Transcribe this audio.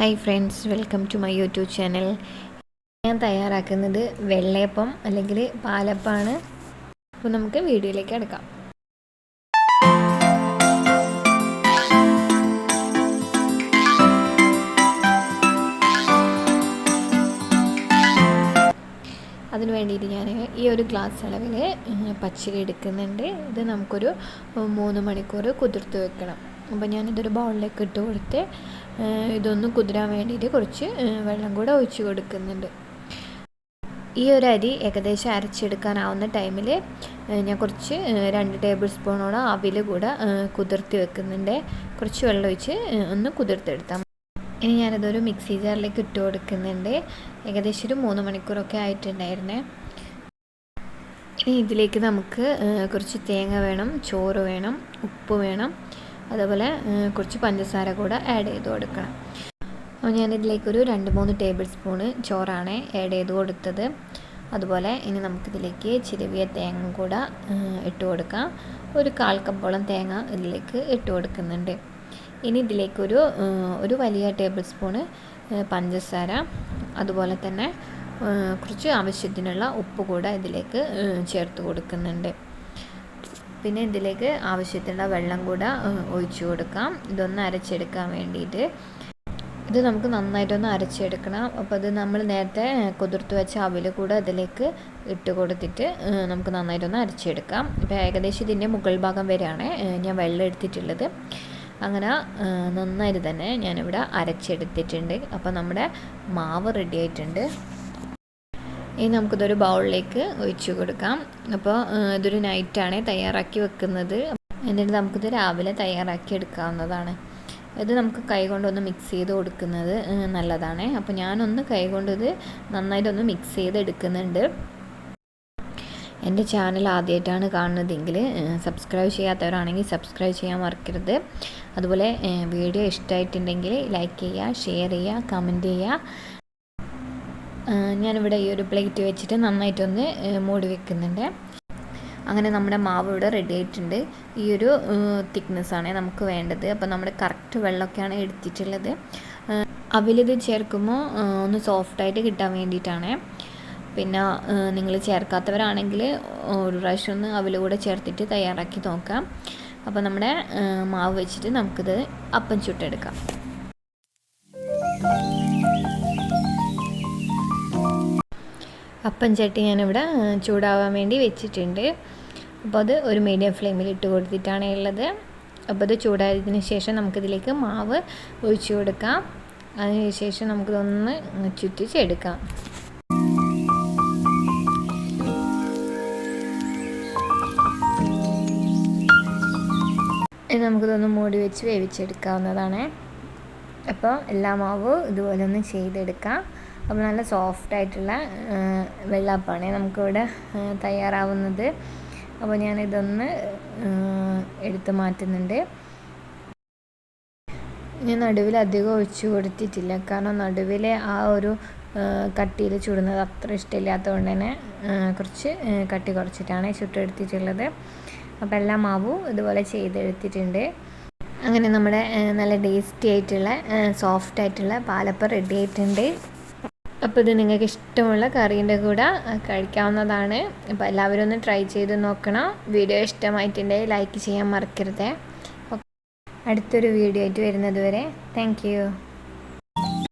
Hi friends welcome to my YouTube channel ഞാൻ തയ്യാറാക്കുന്നത് വെള്ളയപ്പം അല്ലെങ്കിൽ പാലപ്പമാണ്. അപ്പോൾ നമുക്ക് വീഡിയോയിലേക്ക് എടുക്കാം അതിന് വേണ്ടിയിട്ട് ഞാൻ ഈ ഒരു ഗ്ലാസ് അളവിൽ പച്ചരി എടുക്കുന്നുണ്ട്. ഇത് നമുക്കൊരു മൂന്ന് മണിക്കൂർ കുതിർത്ത് വെക്കണം. അപ്പോൾ ഞാനിതൊരു ബൗളിലേക്ക് ഇട്ട് കൊടുത്ത് ഇതൊന്ന് കുതിരാൻ വേണ്ടിയിട്ട് കുറച്ച് വെള്ളം കൂടെ ഒഴിച്ച് കൊടുക്കുന്നുണ്ട്. ഈ ഒരു അരി ഏകദേശം അരച്ചെടുക്കാനാവുന്ന ടൈമിൽ ഞാൻ കുറച്ച് രണ്ട് ടേബിൾ സ്പൂണോളം അവിൽ കൂടെ കുതിർത്തി വെക്കുന്നുണ്ട്. കുറച്ച് വെള്ളം ഒഴിച്ച് ഒന്ന് കുതിർത്തെടുത്താൽ ഇനി ഞാനിതൊരു മിക്സി ജാറിലേക്ക് ഇട്ട് കൊടുക്കുന്നുണ്ട്. ഏകദേശം ഒരു മൂന്ന് മണിക്കൂറൊക്കെ ആയിട്ടുണ്ടായിരുന്നേ. ഇനി ഇതിലേക്ക് നമുക്ക് കുറച്ച് തേങ്ങ വേണം ചോറ് വേണം ഉപ്പ് വേണം. അതുപോലെ കുറച്ച് പഞ്ചസാര കൂടെ ആഡ് ചെയ്ത് കൊടുക്കണം. അപ്പോൾ ഞാനിതിലേക്കൊരു രണ്ട് മൂന്ന് ടേബിൾ സ്പൂണ് ചോറാണ് ആഡ് ചെയ്ത് കൊടുത്തത്. അതുപോലെ ഇനി നമുക്കിതിലേക്ക് ചിരവിയ തേങ്ങ കൂടെ ഇട്ട് കൊടുക്കാം. ഒരു കാൽ കപ്പോളം തേങ്ങ ഇതിലേക്ക് ഇട്ട് കൊടുക്കുന്നുണ്ട്. ഇനി ഇതിലേക്കൊരു ഒരു വലിയ ടേബിൾ സ്പൂണ് പഞ്ചസാര അതുപോലെ തന്നെ കുറച്ച് ആവശ്യത്തിനുള്ള ഉപ്പ് കൂടെ ഇതിലേക്ക് ചേർത്ത് കൊടുക്കുന്നുണ്ട്. പിന്നെ ഇതിലേക്ക് ആവശ്യത്തിനുള്ള വെള്ളം കൂടെ ഒഴിച്ചു കൊടുക്കാം. ഇതൊന്ന് അരച്ചെടുക്കാൻ വേണ്ടിയിട്ട്. ഇത് നമുക്ക് നന്നായിട്ടൊന്ന് അരച്ചെടുക്കണം. അപ്പോൾ അത് നമ്മൾ നേരത്തെ കുതിർത്ത് വെച്ച അവിൽ കൂടെ അതിലേക്ക് ഇട്ട് കൊടുത്തിട്ട് നമുക്ക് നന്നായിട്ടൊന്ന് അരച്ചെടുക്കാം. ഇപ്പോൾ ഏകദേശം ഇതിന്റെ മുകൾ ഭാഗം വരെയാണ് ഞാൻ വെള്ളം എടുത്തിട്ടുള്ളത്. അങ്ങനെ നന്നായിട്ട് തന്നെ ഞാനിവിടെ അരച്ചെടുത്തിട്ടുണ്ട്. അപ്പോൾ നമ്മുടെ മാവ് റെഡി ആയിട്ടുണ്ട്. ഇനി നമുക്കിതൊരു ബൗളിലേക്ക് ഒഴിച്ചു കൊടുക്കാം. അപ്പോൾ ഇതൊരു നൈറ്റാണ് തയ്യാറാക്കി വെക്കുന്നത്. എന്നിട്ട് നമുക്കിത് രാവിലെ തയ്യാറാക്കി എടുക്കാവുന്നതാണ്. ഇത് നമുക്ക് കൈ കൊണ്ടൊന്ന് മിക്സ് ചെയ്ത് കൊടുക്കുന്നത് നല്ലതാണ്. അപ്പോൾ ഞാനൊന്ന് കൈ കൊണ്ടിത് നന്നായിട്ടൊന്ന് മിക്സ് ചെയ്ത് എടുക്കുന്നുണ്ട്. എന്റെ ചാനൽ ആദ്യമായിട്ടാണ് കാണുന്നതെങ്കിൽ സബ്സ്ക്രൈബ് ചെയ്യാത്തവരാണെങ്കിൽ സബ്സ്ക്രൈബ് ചെയ്യാൻ മറക്കരുത്. അതുപോലെ വീഡിയോ ഇഷ്ടമായിട്ടുണ്ടെങ്കിൽ ലൈക്ക് ചെയ്യുക ഷെയർ ചെയ്യുക കമന്റ് ചെയ്യുക. ഞാനിവിടെ ഈ ഒരു പ്ലേറ്റ് വെച്ചിട്ട് നന്നായിട്ടൊന്ന് മൂടി വെക്കുന്നുണ്ട്. അങ്ങനെ നമ്മുടെ മാവ് ഇവിടെ റെഡി ആയിട്ടുണ്ട്. ഈ ഒരു തിക്നെസ്സാണ് നമുക്ക് വേണ്ടത്. അപ്പോൾ നമ്മുടെ കറക്റ്റ് വെള്ളമൊക്കെയാണ് എടുത്തിട്ടുള്ളത്. അവിലിത് ചേർക്കുമ്പോൾ ഒന്ന് സോഫ്റ്റായിട്ട് കിട്ടാൻ വേണ്ടിയിട്ടാണ്. പിന്നെ നിങ്ങൾ ചേർക്കാത്തവരാണെങ്കിൽ ഒരു പ്രാവശ്യം ഒന്ന് അവിൽ കൂടെ ചേർത്തിട്ട് തയ്യാറാക്കി നോക്കാം. അപ്പോൾ നമ്മുടെ മാവ് വെച്ചിട്ട് നമുക്കിത് അപ്പം ചുട്ടെടുക്കാം. അപ്പം ചട്ടി ഞാനിവിടെ ചൂടാവാൻ വേണ്ടി വെച്ചിട്ടുണ്ട്. അപ്പോൾ അത് ഒരു മീഡിയം ഫ്ലെയിമിൽ ഇട്ട് കൊടുത്തിട്ടാണ് ഉള്ളത്. അപ്പോൾ അത് ചൂടായതിന് ശേഷം നമുക്കിതിലേക്ക് മാവ് ഒഴിച്ചു കൊടുക്കാം. അതിന് ശേഷം നമുക്കിതൊന്ന് ചുറ്റിച്ചെടുക്കാം. നമുക്കിതൊന്ന് മൂടി വെച്ച് വേവിച്ചെടുക്കാവുന്നതാണ്. അപ്പോൾ എല്ലാ മാവും ഇതുപോലെ ഒന്ന് ചെയ്തെടുക്കാം. അപ്പോൾ നല്ല സോഫ്റ്റ് ആയിട്ടുള്ള വെള്ളാപ്പാണ് നമുക്കിവിടെ തയ്യാറാവുന്നത്. അപ്പോൾ ഞാനിതൊന്ന് എടുത്ത് മാറ്റുന്നുണ്ട്. ഞാൻ നടുവിൽ അധികം ഒഴിച്ചു കൊടുത്തിട്ടില്ല. കാരണം നടുവിലെ ആ ഒരു കട്ടിയിൽ ചുടുന്നത് അത്ര ഇഷ്ടമില്ലാത്തതുകൊണ്ട് തന്നെ കുറച്ച് കട്ടി കുറച്ചിട്ടാണ് ചുട്ടെടുത്തിട്ടുള്ളത് അപ്പോൾ എല്ലാം മാവും ഇതുപോലെ ചെയ്തെടുത്തിട്ടുണ്ട്. അങ്ങനെ നമ്മുടെ നല്ല ടേസ്റ്റി ആയിട്ടുള്ള സോഫ്റ്റ് ആയിട്ടുള്ള പാലപ്പം റെഡി ആയിട്ടുണ്ട്. അപ്പോൾ ഇത് നിങ്ങൾക്ക് ഇഷ്ടമുള്ള കറീന്റെ കൂടെ കഴിക്കാവുന്നതാണ്. അപ്പോൾ എല്ലാവരും ഒന്ന് ട്രൈ ചെയ്ത് നോക്കണം. വീഡിയോ ഇഷ്ടമായിട്ടുണ്ടെങ്കിൽ ലൈക്ക് ചെയ്യാൻ മറക്കരുത്. അടുത്തൊരു വീഡിയോ ആയിട്ട് വരുന്നത് വരെ താങ്ക്